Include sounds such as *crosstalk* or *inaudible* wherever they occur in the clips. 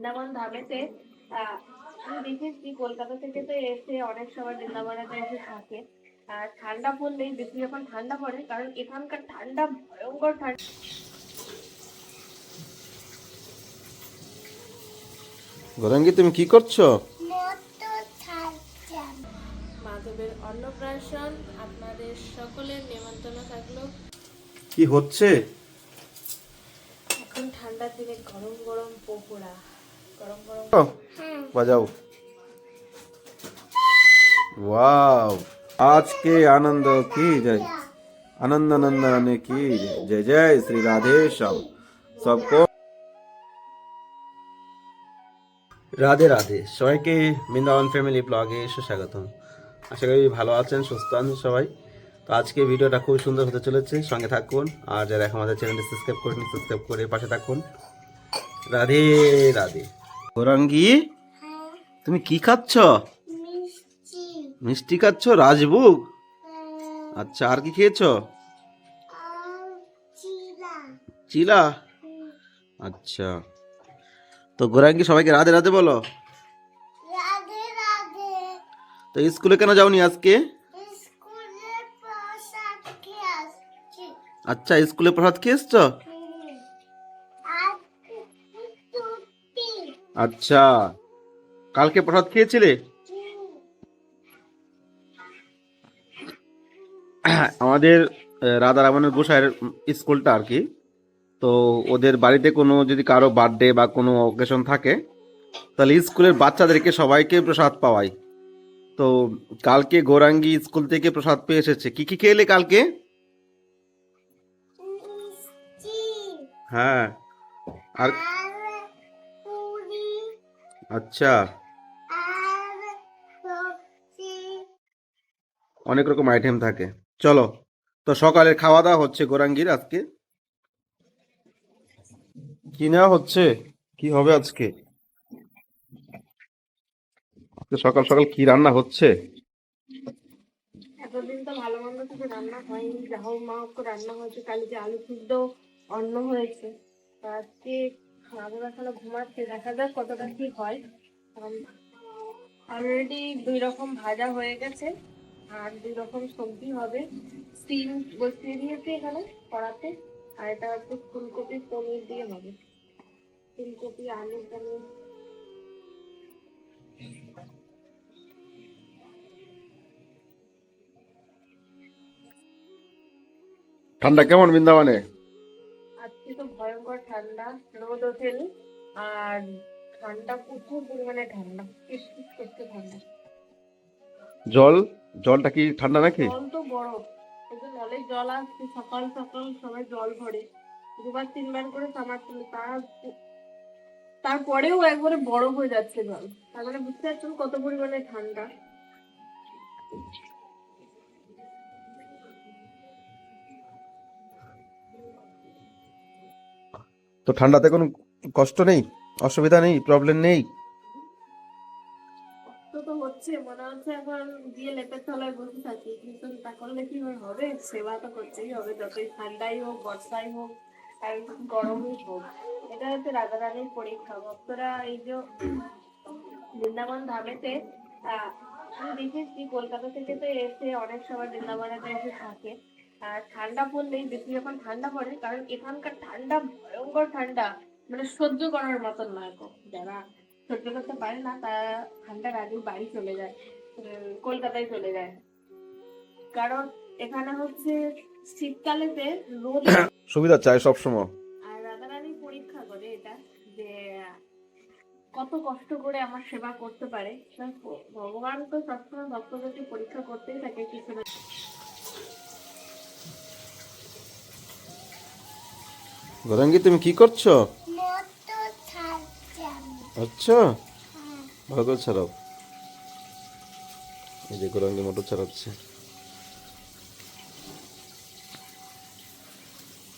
বৃন্দাবন ধামেতে আহ, আমি দেখেছি কলকাতা থেকে তো এসে অনেক সময় বৃন্দাবনেতে এসে থাকে। আর ঠান্ডা পড়লেই বেশি যখন ঠান্ডা পড়ে কারণ এখানকার ঠান্ডা ভয়ঙ্কর ঠান্ডা। গরঙ্গি তুমি কি করছ? মাধবের অন্নপ্রাশন আপনাদের সকলের নেমন্তন্ন থাকল। কি হচ্ছে? এখন ঠান্ডার দিনে গরম গরম পকোড়া। বাজাও। ওয়াও আজকে আনন্দ কি জয়? আনন্দ নন্দন কি জয়? জয় শ্রী রাধেশ্যাম সবকো রাধে রাধে। সবাইকে বৃন্দাবন ফ্যামিলি ব্লগে সুস্বাগতম। আশা করি ভালো আছেন সুস্থ আছেন সবাই। তো আজকে ভিডিওটা খুব সুন্দর হতে চলেছে সঙ্গে থাকুন। আর যারা এখন আমাদের চ্যানেলটি সাবস্ক্রাইব করেন সাবস্ক্রাইব করে পাশে থাকুন। রাধে রাধে। গৌরাঙ্গি তুমি কি খাচ্ছ? মিষ্টি। খাচ্ছ? রাজভোগ? আচ্ছা আর কি খেয়েছো? চিলা। আচ্ছা। তো গোরাঙ্গি সবাইকে রাধে রাধে বলো। তো স্কুলে কেন যাওনি আজকে? আচ্ছা স্কুলে প্রসাদ খেয়ে আচ্ছা। কালকে প্রসাদ খেয়েছিলে? আমাদের রাধা রামনের গোসাইয়ের স্কুলটা আর কি। তো ওদের বাড়িতে কোনো যদি কারও বার্থডে বা কোনো অকেশন থাকে তাহলে স্কুলের বাচ্চাদেরকে সবাইকে প্রসাদ পাওয়াই। তো কালকে গৌরাঙ্গি স্কুল থেকে প্রসাদ পেয়ে এসেছে। কি কি খেলে কালকে? হ্যাঁ। আর আচ্ছা। অনেক রকম আইটেম থাকে। চলো, তো সকালের খাওয়া দাওয়া হচ্ছে গোরাঙ্গির আজকে। কি নেওয়া হচ্ছে? কি হবে আজকে? সকাল সকাল কি রান্না হচ্ছে? এতদিন তো ভালো মন্দ কিছু রান্না হয়নি। যা হোক মা রান্না হয়েছে। কালি যে আলু সিদ্ধ, অন্ন হয়েছে। আজকে আমাদের এখনও ঘুমাচ্ছে, দেখা যাক কতটা কি হয়। অলরেডি দুই রকম ভাজা হয়ে গেছে, আর দুই রকম সবজি হবে। স্টিম বসিয়ে দিয়েছি এখানে কড়াতে, আর এটা হচ্ছে ফুলকপি পনির দিয়ে হবে। ফুলকপি, আলু, পনির। ঠান্ডা কেমন বৃন্দাবনে? রোদ ওঠেনি। আর ঠান্ডা প্রচুর পরিমাণে ঠান্ডা কিসকিস ঠান্ডা। জল? জলটা কি ঠান্ডা নাকি? জল তো বরফ নলে জল আসছে সকাল সকাল সবাই জল ভরে। দুবার তিনবার করে সামারছিল তার তারপরেও একবারে বরফ হয়ে যাচ্ছে জল। তার মানে বুঝতে পারছেন কত পরিমাণে ঠান্ডা। তো ঠান্ডাতে কোনো কষ্ট নেই? অসুবিধা নেই? প্রবলেম নেই? হচ্ছে, মনে হচ্ছে এখন গিয়ে থাকি, কিন্তু তা করলে কি হবে? সেবা তো করতেই হবে, যতই ঠান্ডাই হোক, বর্ষাই হোক, আর হোক। এটা হচ্ছে পরীক্ষা। এই যে বৃন্দাবন ধামেতে আমি দেখেছি, কলকাতা থেকে তো এসে অনেক সময় বৃন্দাবনেতে এসে থাকে। ঠান্ডা পড়লেই বেশি যখন ঠান্ডা পড়ে কারণ এখানকার ঠান্ডা ভয়ঙ্কর ঠান্ডা মানে সহ্য করার মতন গো। যারা সহ্য করতে পারে না তারা ঠান্ডার আগে বাড়ি চলে যায় কলকাতায় চলে যায়। কারণ এখানে হচ্ছে শীতকালেতে রোদ *coughs* সুবিধা চাই সবসময়। আর রাধারানী পরীক্ষা করে এটা যে কত কষ্ট করে আমার সেবা করতে পারে। ভগবান তো সবসময় ভক্তদেরকে পরীক্ষা করতেই থাকে কিছু না গোরাঙ্গি তুমি কি করছ? আচ্ছা। ভালো করে ছাড়াও। এই যে গৌরাঙ্গি মোটর ছাড়াচ্ছে।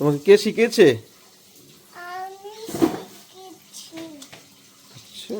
তোমাকে কে শিখিয়েছে আমি শিখেছি আচ্ছা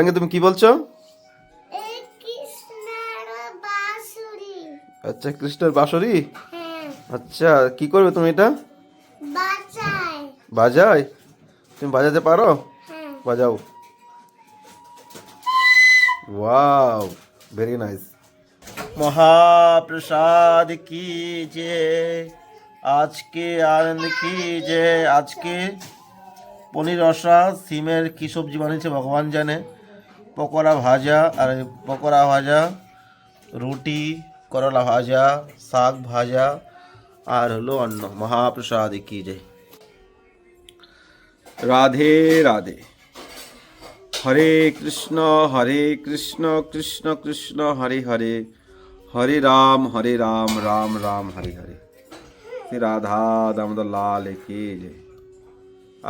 সঙ্গে তুমি কি বলছো? আচ্ছা কৃষ্ণের বাঁশরি? হ্যাঁ। আচ্ছা কি করবে তুমি এটা? বাজাই তুমি বাজাতে পারো? হ্যাঁ। বাজাও। Wow very nice. মহাপ্রসাদ কি যে আজকে আনন্দ কি যে আজকে পনির রসা সিমের কি সবজি বানিয়েছে ভগবান জানে। পকোড়া ভাজা আর এই পকোড়া ভাজা রুটি করলা ভাজা শাক ভাজা আর হলো অন্ন মহাপ্রসাদ কি যে রাধে রাধে হরে কৃষ্ণ হরে কৃষ্ণ কৃষ্ণ কৃষ্ণ হরে হরে হরে রাম হরে রাম রাম রাম হরে হরে শ্রী রাধা দামোদর লাল की जय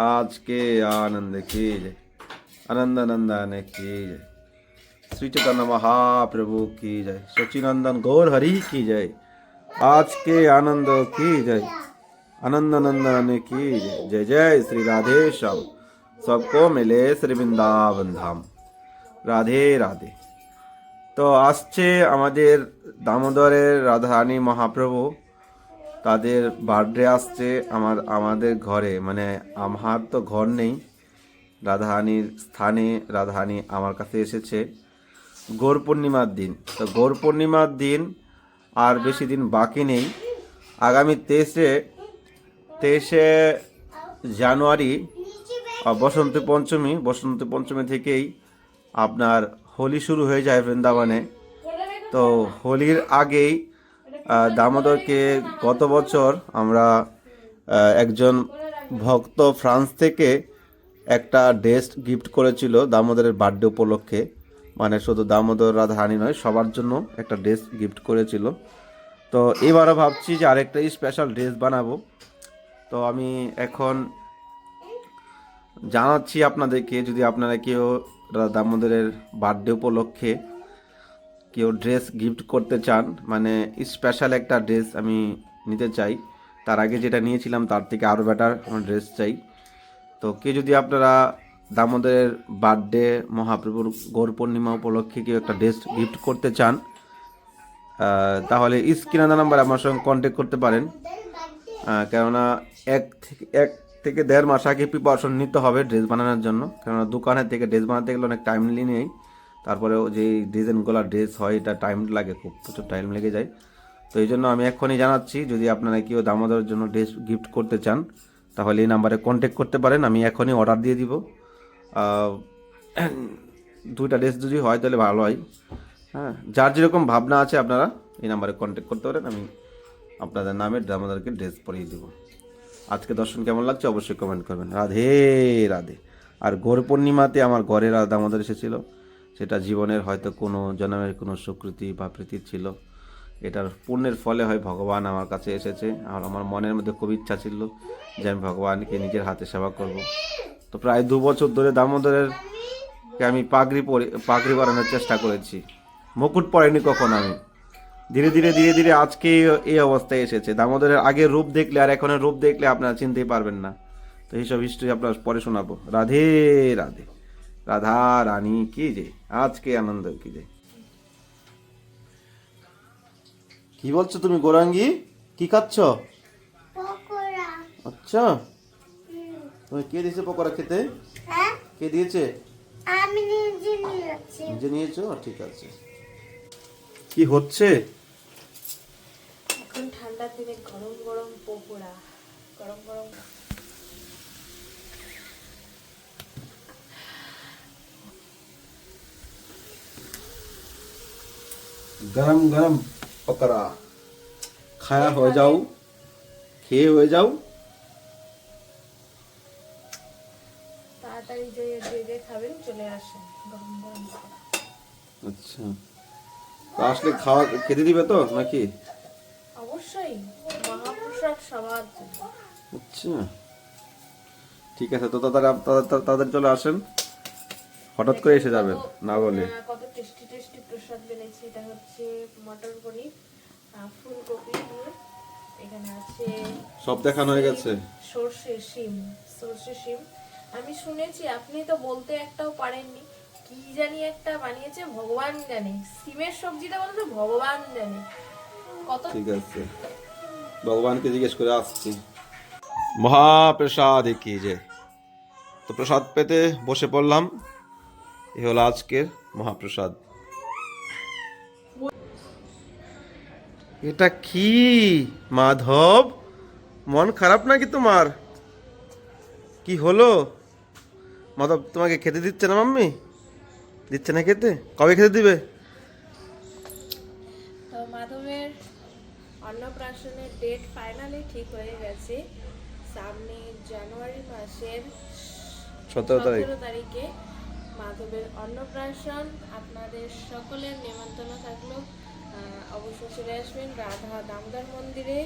आज के आनंद की जय आनंद नंदन की जय श्री चैतन्य महाप्रभु की जय सचिनंदन गौर हरि की जय आज के आनंद की जय आनंद नंदन की जय जय जय श्री राधे श्याम सबको मिले श्री वृंदावन धाम রাধে রাধে তো আসছে আমাদের দামোদরের রাধারানী মহাপ্রভু তাদের বার্থডে আসছে আমার আমাদের ঘরে মানে আমার তো ঘর নেই রাধারানীর স্থানে রাধাহানি আমার কাছে এসেছে। গৌর পূর্ণিমার দিন। তো গৌর পূর্ণিমার দিন আর বেশি দিন বাকি নেই। আগামী তেইশে তেইশে জানুয়ারি বসন্ত পঞ্চমী বসন্ত পঞ্চমী থেকেই আপনার হোলি শুরু হয়ে যায় বৃন্দাবনে। তো হোলির আগেই দামোদরকে গত বছর আমরা একজন ভক্ত ফ্রান্স থেকে একটা ড্রেস গিফট করেছিল দামোদরের বার্থডে উপলক্ষে। মানে শুধু দামোদর রাধারানী নয়, সবার জন্য একটা ড্রেস গিফট করেছিল। তো এবারও ভাবছি যে আরেকটা স্পেশাল ড্রেস বানাবো। তো আমি এখন জানাচ্ছি আপনাদেরকে, যদি আপনারা কেউ দামোদরের বার্থডে উপলক্ষে কেউ ড্রেস গিফট করতে চান মানে স্পেশাল একটা ড্রেস আমি নিতে চাই, তার আগে যেটা নিয়েছিলাম তার থেকে আরও বেটার আমার ড্রেস চাই। তো কে যদি আপনারা দামোদরের বার্থডে মহাপ্রভুর গৌর পূর্ণিমা উপলক্ষে কেউ একটা ড্রেস গিফট করতে চান তাহলে স্ক্রিনে নাম্বার আমার সঙ্গে কন্ট্যাক্ট করতে পারেন। কেননা এক থেকে এক থেকে দেড় মাস আগে প্রিপারেশন নিতে হবে ড্রেস বানানোর জন্য। কেননা দোকানের থেকে ড্রেস বানাতে গেলে অনেক টাইম নেই। তারপরে যে ডিজাইনগুলো ড্রেস হয়, এটা টাইম লাগে খুব, প্রচুর টাইম লেগে যায়। তো এই জন্য আমি এক্ষুনি জানাচ্ছি, যদি আপনারা কেউ দামোদরের জন্য ড্রেস গিফট করতে চান তাহলে এই নাম্বারে কন্ট্যাক্ট করতে পারেন, আমি এখনই অর্ডার দিয়ে দিব। *clears throat* দুইটা ড্রেস যদি হয় তাহলে ভালো হয়। হ্যাঁ যার যেরকম ভাবনা আছে আপনারা এই নাম্বারে কন্ট্যাক্ট করতে পারেন, আমি আপনাদের নামে দামোদরকে ড্রেস পরিয়ে দেবো। আজকে দর্শন কেমন লাগছে অবশ্যই কমেন্ট করবেন। রাধে রাধে। আর গৌর পূর্ণিমাতে আমার ঘরে রাধা আমাদের এসেছিল, সেটা জীবনের হয়তো কোনো, জন্মের কোনো সুকৃতি বা প্রীতি ছিল। এটার পুণ্যের ফলে হয় ভগবান আমার কাছে এসেছে। আর আমার মনের মধ্যে খুব ইচ্ছা ছিল যে আমি ভগবানকে নিজের হাতে সেবা করব। তো প্রায় দু বছর ধরে দামোদরের আমি পাগড়ি পরে, পাগড়ি বানানোর চেষ্টা করেছি। মুকুট পরেনি কখন আমি। ধীরে ধীরে ধীরে ধীরে আজকে এই- এই অবস্থায় এসেছে। দামোদরের আগে রূপ দেখলে আর এখনের রূপ দেখলে আপনারা চিনতেই পারবেন না। তো এইসব হিস্ট্রি আপনার পরে শোনাবো। রাধে রাধে। রাধা রানী, কি যে? আজকে আনন্দ, কি যে? কি বলছো তুমি গোরাঙ্গি? কি খাচ্ছ? আচ্ছা। তুমি কে দিয়েছে পকোড়া খেতে? কে দিয়েছে? নিজে নিয়েছো। ঠিক আছে। কি হচ্ছে? এখন ঠান্ডার দিনে গরম গরম পকোড়া। গরম গরম গরম গরম ফকরা খায়া হয়ে যাও খেয়ে হয়ে যাও আসলে খাওয়া খেতে দিবে তো নাকি? অবশ্যই। আচ্ছা। ঠিক আছে তো তাদের তাদের চলে আসেন। হঠাৎ করে এসে যাবেন না বলে। প্রসাদ বেড়েছে। এটা হচ্ছে মটর পনির ফুলকপি দিয়ে। এখানে আছে সব দেখানো হয়ে গেছে? সর্ষে শিম সর্ষে শিম। আমি শুনেছি আপনি তো বলতে একটাও পারেননি। কি জানি একটা বানিয়েছে ভগবান জানে। সিমের সবজিটা বলতে ভগবান জানে। কত ঠিক আছে। ভগবানকে জিজ্ঞেস করে আসছি। মহাপ্রসাদ কি যে? তো প্রসাদ পেতে বসে পড়লাম। এ হলো আজকের মহাপ্রসাদ। এটা কি? মাধব? মন খারাপ নাকি তোমার? কি হলো? মাধব তোমাকে খেতে দিচ্ছে না মাম্মি? দিচ্ছে না খেতে? কবে খেতে দিবে? তো মাধবের অন্নপ্রাশনের ডেট ফাইনালি ঠিক হয়ে গেছে। সামনে জানুয়ারি মাসের সতেরো তারিখ। তারিখে মাধবের অন্নপ্রাশন। আপনাদের সকলের নেমন্তন্ন থাকল। আহ, অবশ্যই চলে আসবেন রাধা দামোদর মন্দিরে।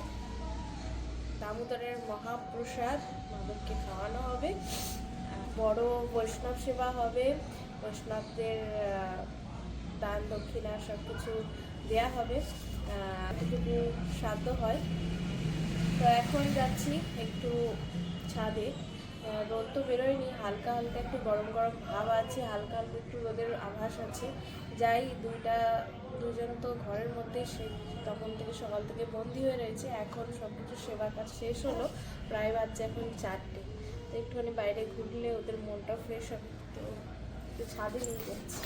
দামোদরের মহাপ্রসাদ মাধবকে খাওয়ানো হবে। বড় বৈষ্ণব সেবা হবে। বৈষ্ণবদের দান দক্ষিণা সব কিছু দেওয়া হবে এতটুকু সাধ্য হয়। তো এখন যাচ্ছি একটু ছাদে। রোদ তো বেরোয়নি, হালকা হালকা একটু গরম গরম ভাব আছে, হালকা হালকা একটু রোদের আভাস আছে। যাই, দুইটা, দুজন তো ঘরের মধ্যে সে তখন থেকে সকাল থেকে বন্দি হয়ে রয়েছে। এখন সব কিছু সেবা কাজ শেষ হলো, প্রায় বাচ্চা এখন চারটে। তো একটুখানি বাইরে ঘুরলে ওদের মনটা ফ্রেশ হবে, তো ছাদে নিয়ে যাচ্ছি।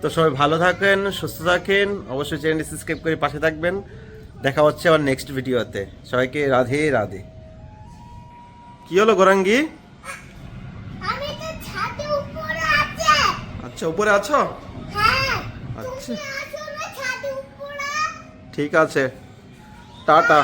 তো সবাই ভালো থাকেন সুস্থ থাকেন অবশ্যই চ্যানেলটি সাবস্ক্রাইব করে পাশে থাকবেন। দেখা হচ্ছে আবার নেক্সট ভিডিওতে সবাইকে রাধে রাধে। কি হলো গোরাঙ্গি? আচ্ছা উপরে আছো? হ্যাঁ আচ্ছা। ঠিক আছে। টাটা।